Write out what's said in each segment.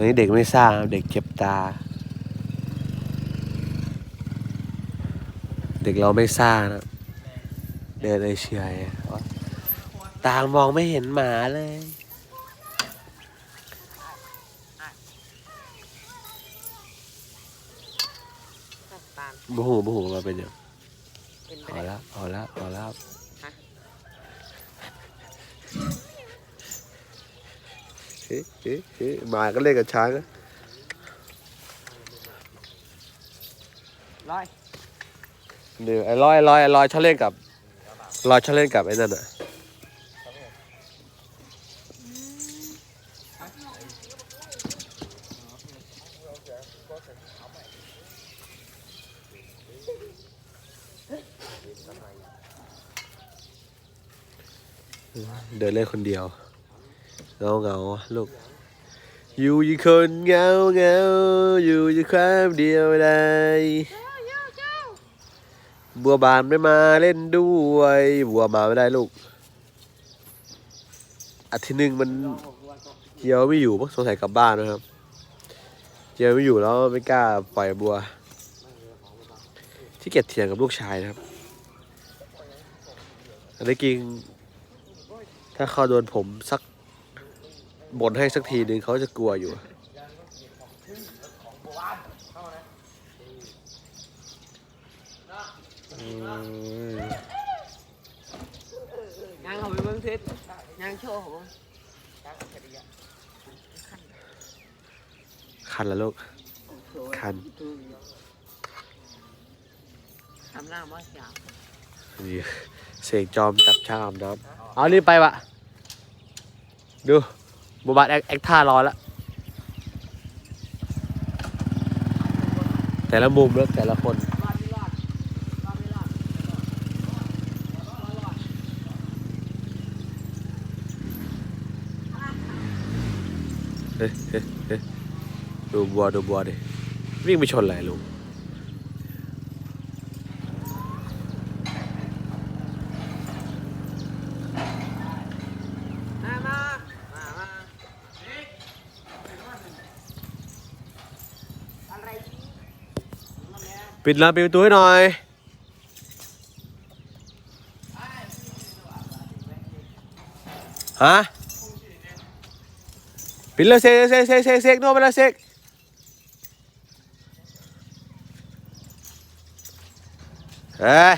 วันนี้เด็กไม่ซ่าครับเด็กเจ็บตา เด็กเราไม่ซ่านะเดินเฉยๆตางมองไม่เห็นหมาเลยตาลบูหูบูหูมาเป็นยังเป็นไปเอาได้ละเอาละเอาละฮะ เฮ้เฮ้เฮ้หมาก็เล่นกับช้างนะร้อยเดี๋ยวไอ้ลอยไอ้ลอยไอ้ลอยชอบเล่นกับลอยชอบเล่นกับไอ้นั่นอะเดินเล่นคนเดียว เงาเงาลูก อยู่ยี่คนเงาเงาอยู่ยี่ความเดียวได้บัวบานไม่มาเล่นด้วย บัวมาไม่ได้ลูกอาทิตย์หนึ่งมันเจียวไม่อยู่เพราะสงสัยกลับบ้านนะครับ เจียวไม่อยู่แล้วไม่กล้าปล่อยบัว ที่เกียจเถียงกับลูกชายนะครับอันนี้กิงถ้าเขาโดนผมสัก บ่นให้สักทีหนึ่งเขาจะกลัวอยู่อืมยางเขาไปเบิ่งทิศยางโชว์ผมคันละลูก คัน ทำหน้ามาสาวนี่เสกจอมจับช่างอาบน้ำเอารีบไปวะ ดู บูบาแอคแอคท่ารอแล้วแต่ละมุมแล้วแต่ละคนเฮ้ยเฮ้ยเฮ้ยดูบัวดูบัวดิวิ่งไปชนอะไรลุง มามามามาอะไร ปิดร้านปิดประตูให้หน่อย ฮะ ปิดเลยเซกเซกเซกเซกเซกโน่นไปเลยเซกเฮ้ย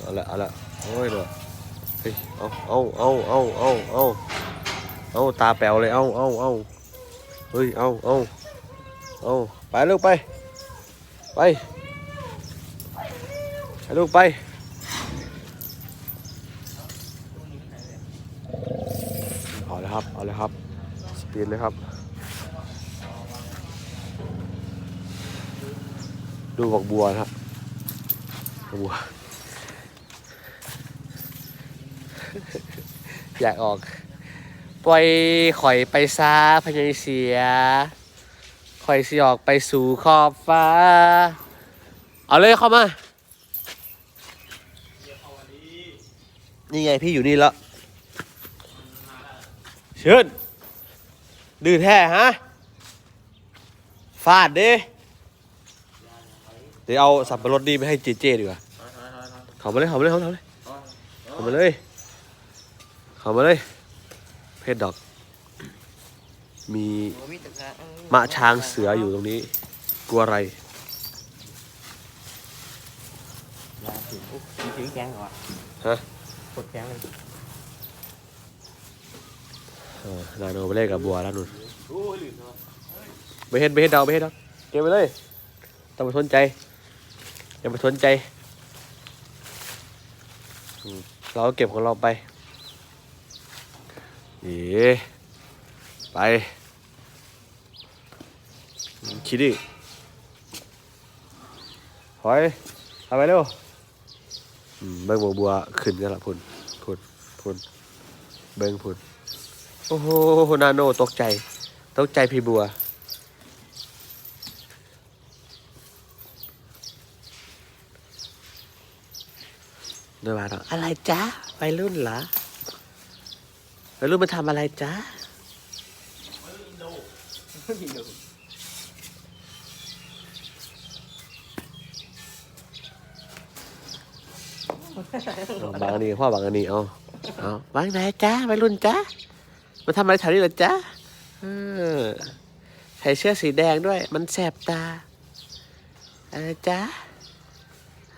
เอาละเอาละ โอ้ยเนาะเฮ้ยเอาเอาเอาเอาเอาเอาเอาตาแป๋วเลยเอาเอาเอาเฮ้ยเอาเอาเอาไปลูกไป ไปไปลูกไปเอาเลยครับเอาเลยครับสปีดเลยครับ ดูบักบัวนะครับบัว อยากออก ปล่อยข่อยไปซาพญายเสีย ข่อยสิออกไปสู่ขอบฟ้า เอาเลยเข้ามา นี่ไงพี่อยู่นี่แล้วเชิญดื้อแท้ฮะ ฟาดดิเดี๋ยวเอาสับปะรดนี่ไปให้เจเจดีกว่าเขามาเลยเขามาเลยเขามาเลยเขามาเลย เขามาเลย เพชรดอก มีโอ้มีแต่ละมะช้างเสืออยู่ตรงนี้ กลัวอะไรยาถึงอุ๊ยมีถึงแข็งเหรอฮะกดแข็งเลยเออนาโนไปเล่นกับบัวแล้วนุ่นไม่เห็นไม่เห็นดาวไม่เห็นดาวเก็บไปเลยต้องไปสนใจอย่าไปสนใจอืมเราก็เก็บของเราไป เอ๋ไปคิดดิหอยทำไปเร็วเบิ้งบัวบัวขึ้นกันละพุ่นพุ่นพุ่นเบิ้งพุ่นโอ้โหนาโนตกใจ ตกใจพี่บัวเดินมาถามอะไรจ้าไปรุ่นเหรอ วัยรุ่นมาทำอะไรจ๊ะเอาบางอันนี้พ่อบางอันนี้เอาเอาบางไหนจ๊ะวัยรุ่นจ๊ะมาทำอะไรแถวนี้เหรอจ๊ะเออใส่เสื้อสีแดงด้วย มันแสบตาอะไรจ๊ะ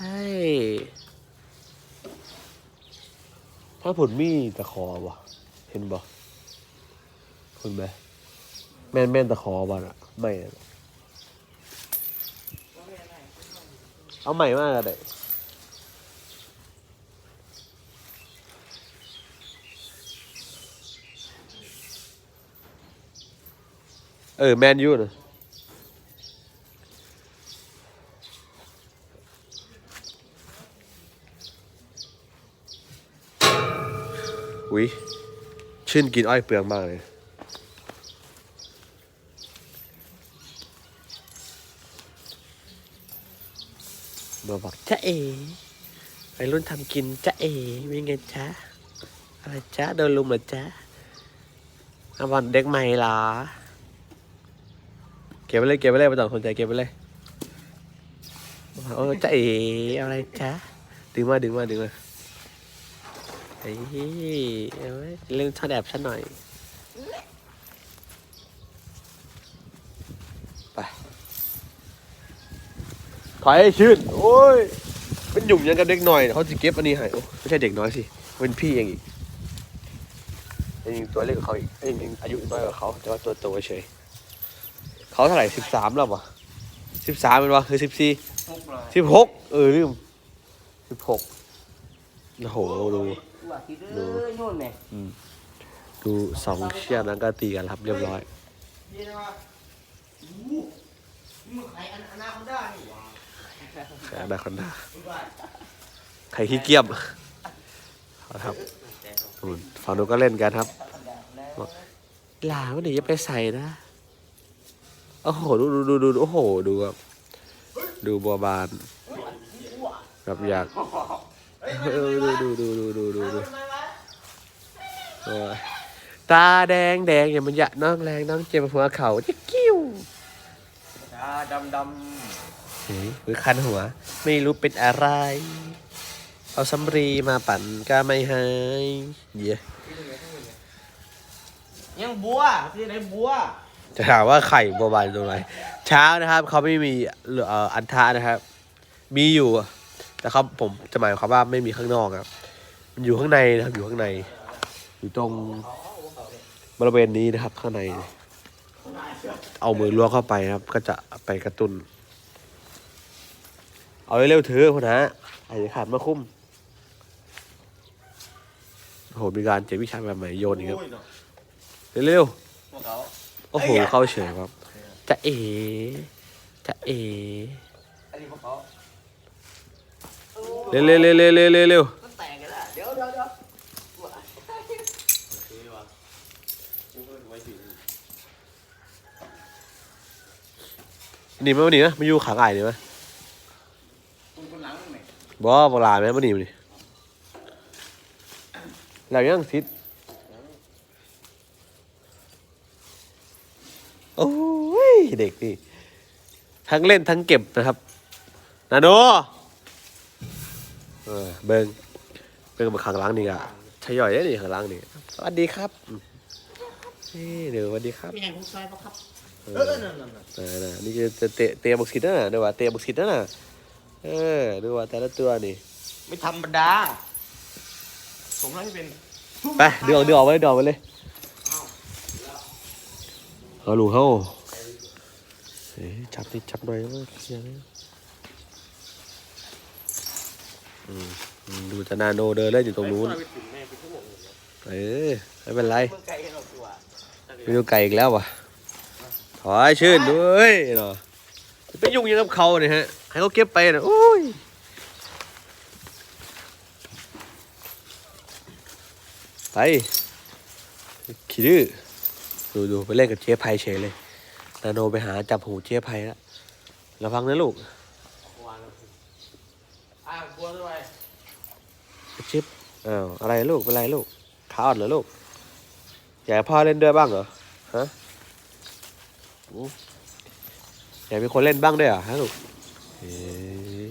ให้ถ้าผลมีตะขอวะ ห็นบ่เห็นไหมแม่นแม่นตะขอบ่อะไม่เอาใหม่มากเลยเออ แมนยูนะอุ้ย ชื่นกินอ้อยเปลืองมากเลยมาบอกจ๊ะเอ๋ไปรุ่นทำกินจ๊ะเอ๋มีไงจ๊ะอะไรจ๊ะโดนลุมเหรอจ๊ะอาวันเด็กใหม่เหรอ เก็บไปเลยเก็บไปเลยไม่ต้องสนใจเก็บไปเลยโอ้จ๊ะเอ๋อะไรจ๊ะดึงมาดึงมาดึงมา เฮ้ยเอาไว้เล่นช่อแอบฉันหน่อย ไป ถอยให้ชื่น โอ้ย เป็นหยุ่มยังกับเด็กหน่อย เขาจะเก็บอันนี้ให้โอ้ไม่ใช่เด็กน้อยสิ เป็นพี่เองอีกยังตัวเล็กกว่าเขาอีกเอ้ยยังอายุน้อยกว่าเขาแต่ว่าตัวโตเฉย เขาเท่าไหร่สิบสามแล้ววะสิบสามเป็นวะคือสิบสี่สิบหกเออลืมสิบหกโอ้โหดู ว่าคิดเอ้ยนู่นแม่ดูสองเชือกนั้นก็ตีกันครับเรียบร้อยเย็นะอู้มึงใครอันาคอนด้านี่หว่าแอนาคอนดาใครขี้เกียจครับฝั่งนู้นก็เล่นกันครับหลาวันนี้จะไปใส่นะ โอ้โห ดูดูดูดูโอ้โห ดูครับ ดูบัวบานแบบอยาก เออดูดูดูดูดูดูดูโอ้ยตาแดงแดงอย่ามันหยะน้องแรงน้องเจ็บหัวเข่าจิ๊กกิ้วตาดำดเฮ้ยหรือคันหัว ไม่รู้เป็นอะไร เอาสำรีมาปั่นก็ไม่หายเหี้ยำยังบัวที่ไหนบัวจะถามว่าไข่บัวบานตรงไหนเช้านะครับ เขาไม่มีเอ่ออันทะนะครับ มีอยู่ แต่เขาผมจะหมายความว่าไม่มีข้างนอกครับมันอยู่ข้างในนะครับอยู่ข้างใน อยู่ตรงบริเวณนี้นะครับ ข้างใน เอามือล้วงเข้าไปครับ ก็จะไปกระตุนเอาเร็วๆเถอะคนนะไอ้ขาดมาคุ้มโหมีการเจ็บวิชาแบบใหม่โยนอีกครับเร็วๆโอ้โหเข้าเฉยครับจะเอจะเออันนี้พวกเขา เร็วเร็วเร็วเร็วเร็วเร็วเร็วมันแตกกันละเดี๋ยวเดี๋ยวเดี๋ยวหนีมาวันนี้นะมาอยู่ขางไก่ดีไหนหลังไหมบ่โบราณไหมมาหนีมาดิแล้วยังทิศโอ้ยเด็กนี่ทั้งเล่นทั้งเก็บนะครับ นาโน เออเบิงเบิงมาข้างหล้างนี่กะชย่อยได้นี่ข้างหล้างนี่สวัสดีครับอืมนี่เดี๋ยวสวัสดีครับมีแห่งคุณซอยปะครับเอเอออนั่นนั่นนั่นเออนะนี่คือจะเตะเตะบักซิดนะน่ะดูว่าเตะบักซิดนะน่ะเออดูว่าแต่ละตัวนี่ ไม่ธรรมดาผมให้เป็นไปเดือดเดือดออกไปเลยเดือดออกไปเลยเอาลูกเขาเฮ้ยจับนี่จับหน่อยนะเคลียร์นะอืมอืม ดูจะนาโนเดินเล่นอยู่ตรงนู้น เออไม่เป็นไรมาตัวไปดูไก่อีกแล้ววะถอยชื่นด้วยเนาะไปยุ่งยังกับเขาเนี่ยฮะ ให้เขาเก็บไปนะโอ้ยไปขี้ดื้อดูดูไปเล่นกับเจ๊ไพเฉยเลย นาโนไปหาจับหูเจ๊ไพแล้วระวังนะลูก วางอะกลัวด้วย ชิบอ้าวอะไรลูกเป็นไรลูกขาอ่อนเหรอลูกอยากพ่อเล่นด้วยบ้างเหรอฮะอยากมีคนเล่นบ้างด้วยเหรอฮะลูกเอ๊ะ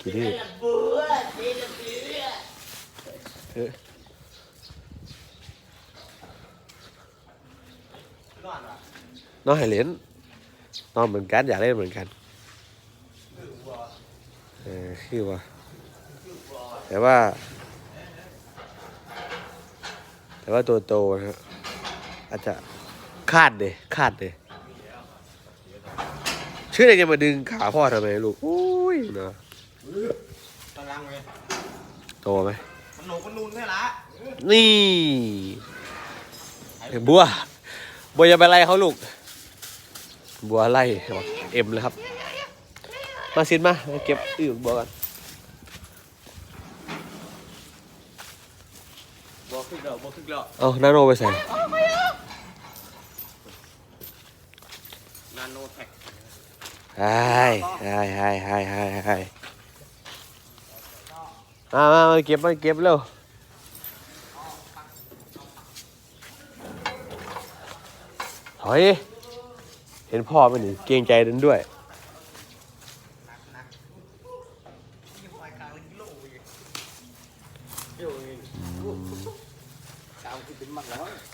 กี่ดื้อบัวเด็กบัวเอ๊ะน้องให้เล่นน้องเหมือนกันอยากเล่นเหมือนกันคือบัวเออคือว่า แต่ว่า แต่ว่าตัวโตนะฮะอาจจะคาดเดคาดเดชื่ออะไรจะมาดึงขาพ่อทำไมลูกอุ้ยนะกำลังเลยโตไหมมันหนุกมันนุนแค่ละนี่บัวบัวอย่าไปไล่เขาลูก บัวไล่บอกเอ็มเลยครับ มาสินมามา เก็บอื่นบัวกัน บัวขึ้นแล้วบัวขึ้นแล้วเอานาโนไปใส่นาโนแท็กไอ้ไอ้ไอ้ไอ้ไอ้ไอ้มามามาเก็บมาเก็บเร็วถอยเห็นพ่อไหมันนี่เกรงใจดันด้วย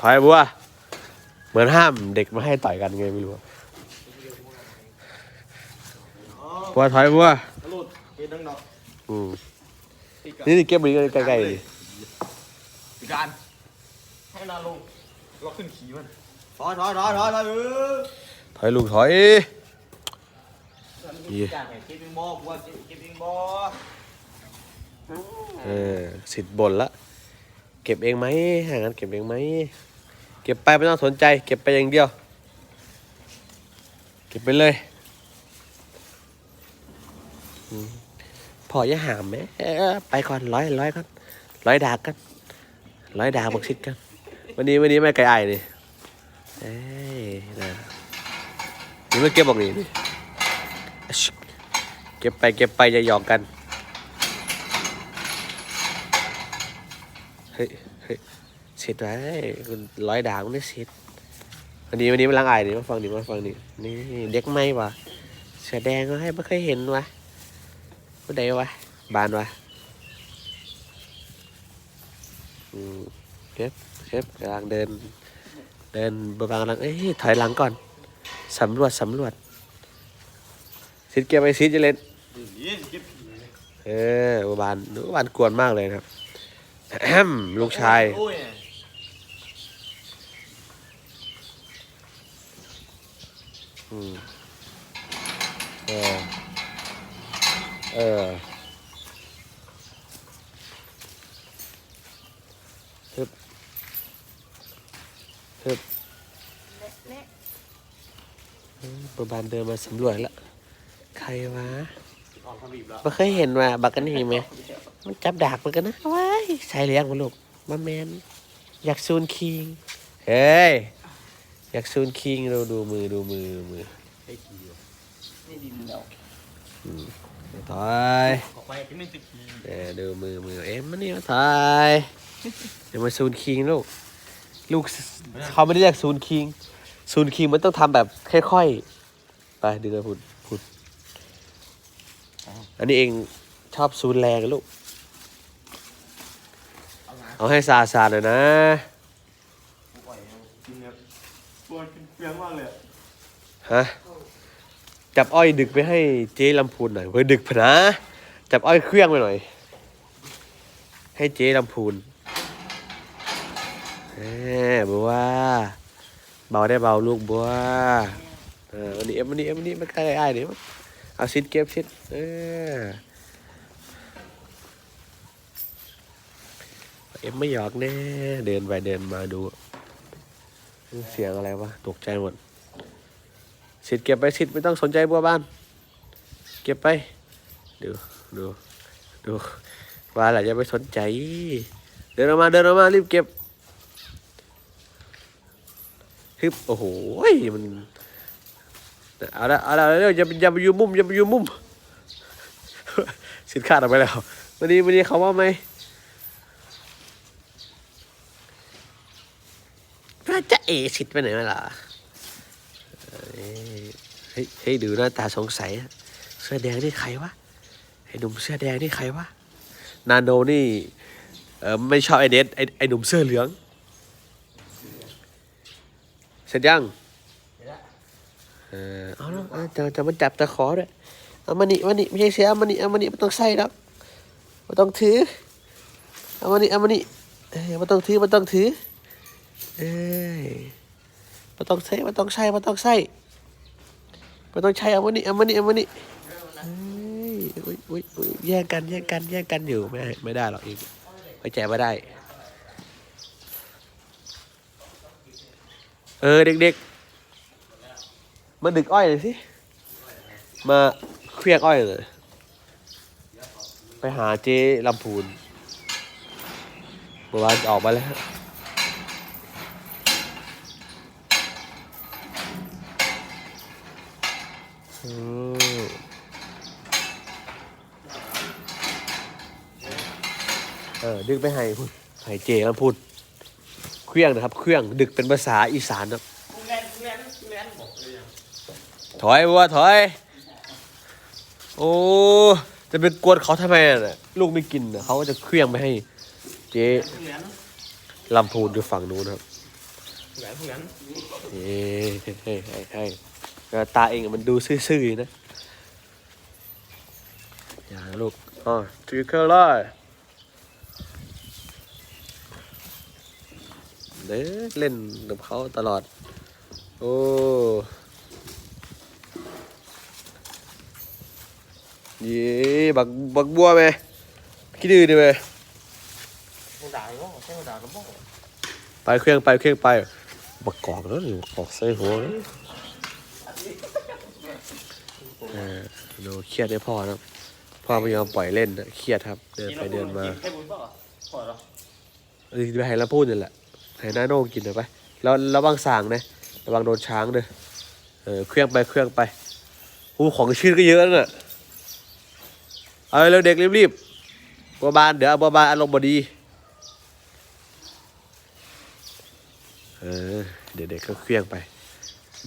ถอยบัวเหมือนห้ามเด็กไม่ให้ต่อยกันไงไม่รู้อะบัวถอยบัวหลุดเฮ็ดดังดอกอืมตีกันนี่นี่เก็บมือใกล้ๆดิตีกันให้นาลงเราขึ้นขี่มันถอยถอยถอยถอยถอยเออถอยลูกถอยเยี่ยเก็บเองบ่บัวเก็บเองบ่เออสิทธิ์บ่นละ เก็บเองไหมห่างกันเก็บเองไหม เก็บไปไม่ต้องสนใจ เก็บไปอย่างเดียว เก็บไปเลยพออย่าหามแหมไปก่อนร้อยร้อยก่อนร้อยดากกันร้อยดากบักชิดกัน วันนี้วันนี้ไม่ไกลไอ้นี่เอ้ยนะนี่ไม่เก็บบอกนี่นี่เก็บไปเก็บไปอย่าหยอกกัน ฮ้ยเฮ้ยเสร็จไว้คุณร้อยด่างไม่เสร็จวันนี้วันนี้มาล้างอายดิมาฟังดิมาฟังดินี่เด็กไม่วะเสือแดงก็ให้ไม่เคยเห็นวะผู้ใดวะบานวะอืมเก็บเก็บกำลังเดิน เดินบางกำลังเอ้ยถอยหลังก่อนสำรวจสำรวจซิดเก็บไปซิดจะเล่นเก็บเออบัวบานหนูบานกวนมากเลยครับ แอมลูกชายโอ้ยอืมเออ เออฮึบฮึบเออบัวบานเดินมาสำรวจแล้วใครวะ ออกทำบีบแล้วไม่เคยเห็นว่าบักกันนี่ไหม มันจับดากเหมือนกันนะว้ายใส่เลี้ยงมาลูกมาแมนอยากซูนคิง เฮ้ย อยากซูนคิงเราดูมือดูมือดูมือไอ้ขี้นี่ดินแล้วถอยออกไปที่นี่จะขี้เดี๋ยวดูมือมือเอ็มมานี่มาถอยเดี๋ยวมาซูนคิงลูก ลูกเขาไม่ได้เรียกซูนคิง ซูนคิงมันต้องทำแบบค่อยๆ ไปดึงกระพุดพุด อันนี้เองชอบซูนแรงอะลูกเอาไงเอาให้ซาซาหน่อยนะปล่อยกินเนี่ยปวดกินเปลืองมากเลยฮะจับอ้อยดึกไปให้เจ๊ลำพูนหน่อยเพื่อดึกพะนะ จับอ้อยเครื่องไปหน่อย ให้เจ๊ลำพูนแหมบัวเบาได้เบาลูกบัวเออวันนี้เอ็มวันนี้เอ็มวันนี้มันใกล้ไอ้ายเดี๋ยว เอาซิดเก็บซิดเออเอ็มไม่หยอกแน่เดินไปเดินมาดู เสียงอะไรวะตกใจหมดสิทธิ์เก็บไปสิทธิ์ไม่ต้องสนใจบัวบ้าน เก็บไป ดูดูดูว่าแหละจะไปสนใจ เดินออกมาเดินออกมารีบเก็บฮึบโอ้โหมัน เอาละเอาละเร็วอย่าไปอย่าไปอยู่มุมอย่าไปอยู่มุมสินค้าออกไปแล้ววันนี้วันนี้เขาว่าไหมพระจะเอสิทธิ์ไปไหนมาล่ะเอ้ยเฮ้ยเฮ้ยดูหน้าตาสงสัยเสื้อแดงนี่ใครวะไอ้หนุ่มเสื้อแดงนี่ใครวะนาโนนี่เออไม่ชอบไอเดสไอไอหนุ่มเสื้อเหลือง เสร็จยัง เออเอาแล้วจะจะมาจับตะขอด้วยเอามานี่มานี่ไม่ใช่เสียเอามานี่เอามานี่ไม่ต้องใส่หรอกไม่ต้องถือเอามานี่เอามานี่เอ้ยไม่ต้องถือไม่ต้องถือเอ้ยไม่ต้องใส่ไม่ต้องใส่ไม่ต้องใส่ไม่ต้องใช้เอามานี่เอามานี่เอามานี่เอ้ยอุ๊ยอุ๊ยอุ๊ยแย่งกันแย่งกันแย่งกันอยู่ไม่ได้ไม่ได้หรอกอีกไว้ใจไม่ได้ เออเด็กๆ มาดึกอ้อยหน่อยสิ มาเครียกอ้อยเลยไปหาเจ๊ลำพูนเมื่อวานออกมาแล้ว อืมเออ ดึกไปให้พูดให้เจลำพูนเครื่องนะครับ เครื่อง ดึกเป็นภาษาอีสานครับ กูแลนกูแลนกูแลนบอกเลยยัง ถอยบัวถอย โอ้ จะเป็นกวนเขาทำไมน่ะ ลูกไม่กินน่ะเขาก็จะเคลี้ยงไปให้เจ๊กูแลนลำพูนอยู่ฝั่งนู้นครับกูแลนกูแลนเฮ้ยเฮ้ยเฮ้ยเฮ้ยเฮ้ยแล้วตาเองอะมันดูซื่อๆอยู่นะ อย่าลูกอ๋อถือเครื่องเลยเด้อเล่นกับเขาตลอด โอ้ ย้บักบักบัวไหมคิดดื้อดิไหมกูด่าก็ใช่กูด่าก็บอกไปเครื่องไปเครื่องไปบักกอกแล้วนี่บักกอกใส่หัวนะเออดูเครียดให้พ่อนะพ่อไม่ยอมปล่อยเล่นนะเครียดครับ เดินไปเดินมาให้บุญเปล่าพอแล้วเออไปให้เราพูดนี่แหละให้น้าโน่กินหน่อยไปแล้วระวังสางนะระวังโดนช้างด้วยเออเครื่องไปเครื่องไปหูของชื่อก็เยอะน่ะ เอาเร็วเด็กรีบๆบัวบานเดี๋ยวเอาบัวบานอารมณ์บดี เออ เด็กๆก็เคลี้ยงไป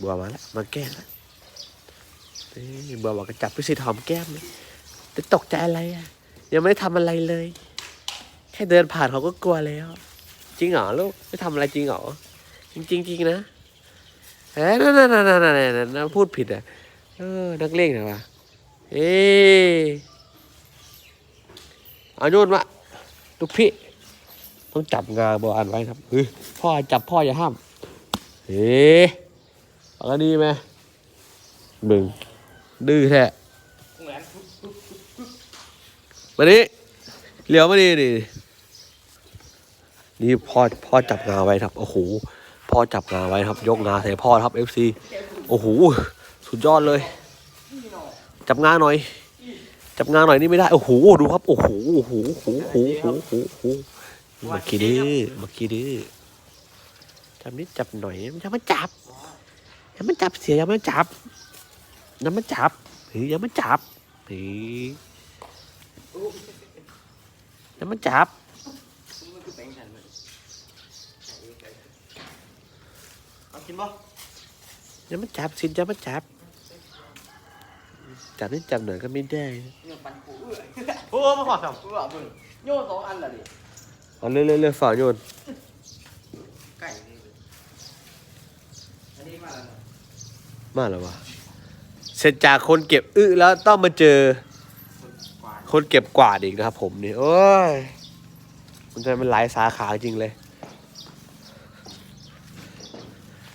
บัวมาแล้วมาแก้แล้วนี่บัวบอกก็จับพิสิทธิ์หอมแก้มเลยจะตกใจอะไรอะ ยังไม่ได้ทำอะไรเลย แค่เดินผ่านเขาก็กลัวแล้ว จริงเหรอลูกไม่ทำอะไรจริงเหรอจริงจริงนะเอ้ยนั่นนั่นนั่นนั่นนั่นนั่นพูดผิดอะเออนักเลงนะวะเอ้ เอาโยนมาลูกพี่ ต้องจับงาบอานไว้ครับเฮ้ยพ่อจับพ่ออย่าห้าม เฮ้ยเอากันดีไหมบึงดื้อแท้กูแลนมานี้เหลียวมานี่นี่นี่พ่อพ่อจับงาไว้ครับ โอ้โห พ่อจับงาไว้ครับ ยกงาใส่พ่อครับ FC โอ้โห สุดยอดเลย จับงาหน่อย จับงาหน่อยนี่ไม่ได้ โอ้โห ดูครับ โอ้โห โอ้โห โอ้โห โอ้โห โอ้โห โอ้โหมาคีดื้อมาคีดื้อจับนิดจับหน่อยอย่ามาจับอย่ามาจับเสียอย่ามาจับอย่ามาจับเฮ้ยอย่ามาจับเฮ้ยอย่ามาจับมึงคือแปลงฉันเลยเอากินป่ะอย่ามาจับสิอย่ามาจับ จับนิดจับหน่อยก็ไม่ได้โยนปันกูโอ้มาขอสองกูอะมึงโยนสองอันละดิเอาเรื่อยๆเรื่อยๆฝ่าโยนไก่นี่อันนี้มาแล้วมาแล้ววะเสร็จจากคนเก็บอึแล้วต้องมาเจอกวาดคนเก็บกวาดอีกนะครับผมนี่โอ้ยมันจะเป็นหลายสาขาจริงเลย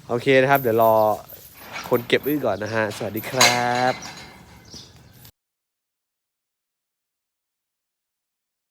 โอเคนะครับ เดี๋ยวรอคนเก็บอึก่อนนะฮะ สวัสดีครับ